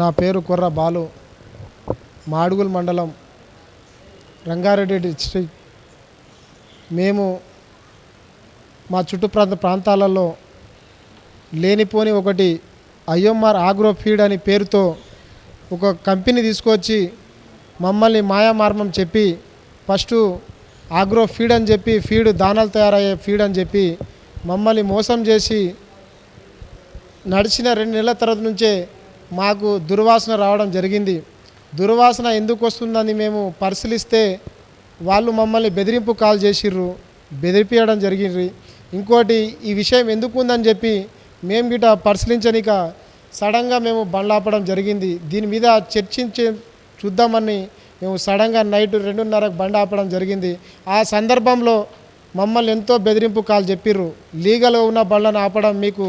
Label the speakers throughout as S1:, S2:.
S1: నా పేరు కుర్ర బాలు. మాడుగుల్ మండలం రంగారెడ్డి డిస్టిక్ మేము మా చుట్టుప్రాంత ప్రాంతాలలో లేనిపోని ఒకటి ఐఎంఆర్ ఆగ్రో ఫీడ్ అని పేరుతో ఒక కంపెనీ తీసుకొచ్చి మమ్మల్ని మాయామార్మం చెప్పి ఫస్ట్ ఆగ్రో ఫీడ్ అని చెప్పి ఫీడ్ దానాలు తయారయ్యే ఫీడ్ అని చెప్పి మమ్మల్ని మోసం చేసి నడిచిన రెండు నెలల తర్వాత నుంచే మాకు దుర్వాసన రావడం జరిగింది. దుర్వాసన ఎందుకు వస్తుందని మేము పరిశీలిస్తే వాళ్ళు మమ్మల్ని బెదిరింపు కాల్ చేసిర్రు. బెదిరిపించడం జరిగింది. ఇంకోటి ఈ విషయం ఎందుకు ఉందని చెప్పి మేము గిట పరిశీలించనిక సడన్గా మేము బండ్లాపడం జరిగింది. దీని మీద చర్చించే చూద్దామని మేము సడన్గా నైట్ రెండున్నరకు బండి ఆపడం జరిగింది. ఆ సందర్భంలో మమ్మల్ని ఎంతో బెదిరింపు కాల్ చెప్పిర్రు. లీగల్గా ఉన్న బండ్లను ఆపడం మీకు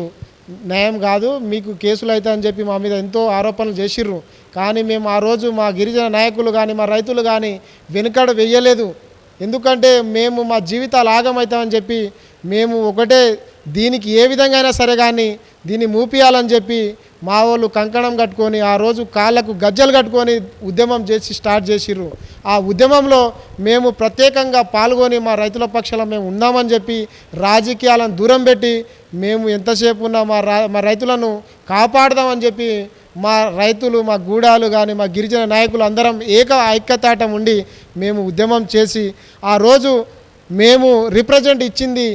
S1: న్యాయం కాదు మీకు కేసులు అవుతాయని చెప్పి మా మీద ఎంతో ఆరోపణలు చేసిర్రు. కానీ మేము ఆ రోజు మా గిరిజన నాయకులు కానీ మా రైతులు కానీ వెనుకడ వెయ్యలేదు ఎందుకంటే మేము మా జీవితాలు ఆగమవుతామని చెప్పి మేము ఒకటే దీనికి ఏ విధంగా అయినా సరే కానీ దీన్ని మూపియాలని చెప్పి మా వాళ్ళు కంకణం కట్టుకొని ఆ రోజు కాళ్ళకు గజ్జలు కట్టుకొని ఉద్యమం చేసి స్టార్ట్ చేసిర్రు. ఆ ఉద్యమంలో మేము ప్రత్యేకంగా పాల్గొని మా రైతుల పక్షాల మేము ఉన్నామని చెప్పి రాజకీయాలను దూరం పెట్టి మేము ఎంతసేపు ఉన్నా మా రా మా రైతులను కాపాడదామని చెప్పి మా రైతులు మా గూడాలు కానీ మా గిరిజన నాయకులు అందరం ఏక ఐక్యతాటం ఉండి మేము ఉద్యమం చేసి ఆ రోజు మేము రిప్రజెంట్ ఇచ్చింది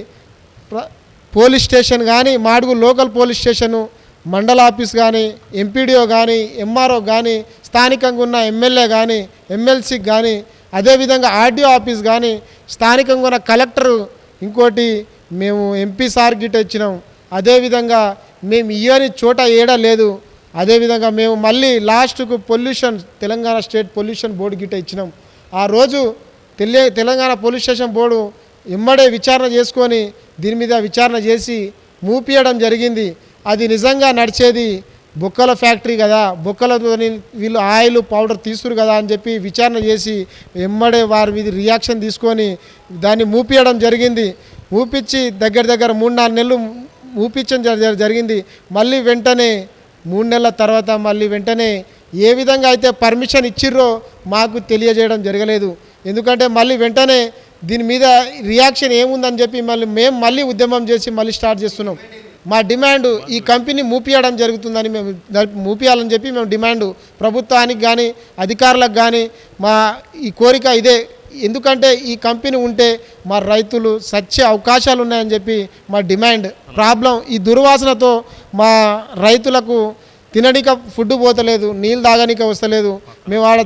S1: పోలీస్ స్టేషన్ కానీ మాడుగు లోకల్ పోలీస్ స్టేషను మండల ఆఫీస్ కానీ ఎంపీడీఓ కానీ ఎంఆర్ఓ కానీ స్థానికంగా ఉన్న ఎమ్మెల్యే కానీ ఎమ్మెల్సీకి కానీ అదేవిధంగా ఆర్డీఓ ఆఫీస్ కానీ స్థానికంగా ఉన్న కలెక్టరు ఇంకోటి మేము ఎంపీ సార్ గిట్ట ఇచ్చినాం. అదేవిధంగా మేము ఇయని చోట ఏడా లేదు. అదేవిధంగా మేము మళ్ళీ లాస్ట్కు pollution Telangana state pollution board గిట్ట ఇచ్చినాం. ఆ రోజు తెలియ తెలంగాణ పోలీస్ స్టేషన్ బోర్డు ఇమ్మడే విచారణ చేసుకొని దీని మీద విచారణ చేసి మూపియడం జరిగింది. అది నిజంగా నడిచేది బొక్కల ఫ్యాక్టరీ కదా. బొక్కలతో వీళ్ళు ఆయిల్ పౌడర్ తీసుకురు కదా అని చెప్పి విచారణ చేసి ఎమ్మడే వారి మీద రియాక్షన్ తీసుకొని దాన్ని మూపియడం జరిగింది. మూపించి దగ్గర దగ్గర మూడు నాలుగు నెలలు మూపించడం జరిగింది. మళ్ళీ వెంటనే మూడు నెలల తర్వాత మళ్ళీ వెంటనే ఏ విధంగా అయితే పర్మిషన్ ఇచ్చిర్రో మాకు తెలియజేయడం జరగలేదు. ఎందుకంటే మళ్ళీ వెంటనే దీని మీద రియాక్షన్ ఏముందని చెప్పి మళ్ళీ మేము మళ్ళీ ఉద్యమం చేసి మళ్ళీ స్టార్ట్ చేస్తున్నాం. మా డిమాండ్ ఈ కంపెనీ మూపియడం జరుగుతుందని మేము మూపియాలని చెప్పి మేము డిమాండ్ ప్రభుత్వానికి కానీ అధికారులకు కానీ మా ఈ కోరిక ఇదే. ఎందుకంటే ఈ కంపెనీ ఉంటే మా రైతులు సచ్చే అవకాశాలు ఉన్నాయని చెప్పి మా డిమాండ్. ప్రాబ్లం ఈ దుర్వాసనతో మా రైతులకు తినడిక ఫుడ్ పోతలేదు నీళ్ళు తాగనీక వస్తలేదు. మేము ఆడ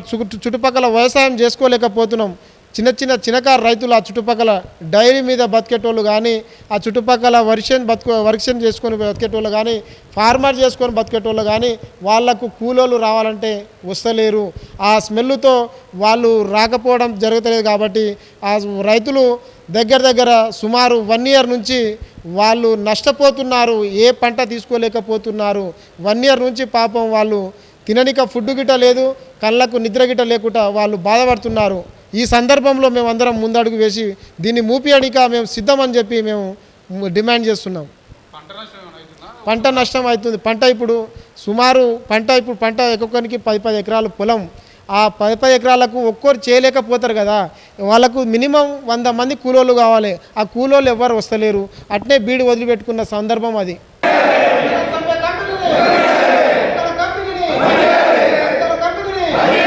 S1: చుట్టుపక్కల వ్యవసాయం చేసుకోలేకపోతున్నాం. చిన్న చిన్న చిన్నకారు రైతులు ఆ చుట్టుపక్కల డైరీ మీద బతికేటోళ్ళు కానీ ఆ చుట్టుపక్కల వర్షన్ బతుకు వర్షన్ చేసుకొని బతికేటోళ్ళు కానీ ఫార్మర్ చేసుకొని బతికేటోళ్ళు కానీ వాళ్ళకు కూలోళ్ళు రావాలంటే వస్తలేరు. ఆ స్మెల్తో వాళ్ళు రాకపోవడం జరుగుతలేదు కాబట్టి ఆ రైతులు దగ్గర దగ్గర సుమారు వన్ ఇయర్ నుంచి వాళ్ళు నష్టపోతున్నారు ఏ పంట తీసుకోలేకపోతున్నారు. వన్ ఇయర్ నుంచి పాపం వాళ్ళు తిననిక ఫుడ్ గిట లేదు కళ్ళకు నిద్ర గిట్ట లేకుండా వాళ్ళు బాధపడుతున్నారు. ఈ సందర్భంలో మేము అందరం ముందడుగు వేసి దీన్ని మూపియడిక మేము సిద్ధమని చెప్పి మేము డిమాండ్ చేస్తున్నాం. పంట నష్టం అవుతుంది? పంట ఇప్పుడు సుమారు పంట ఇప్పుడు పంట ఒక్కొక్కరికి పది పది ఎకరాలు పొలం. ఆ పది పది ఎకరాలకు ఒక్కోరు చేయలేకపోతారు కదా. వాళ్ళకు మినిమం వంద మంది కూలోళ్ళు కావాలి. ఆ కూలోళ్ళు ఎవరు వస్తలేరు. అట్నే బీడు వదిలిపెట్టుకున్న సందర్భం అది. Yeah.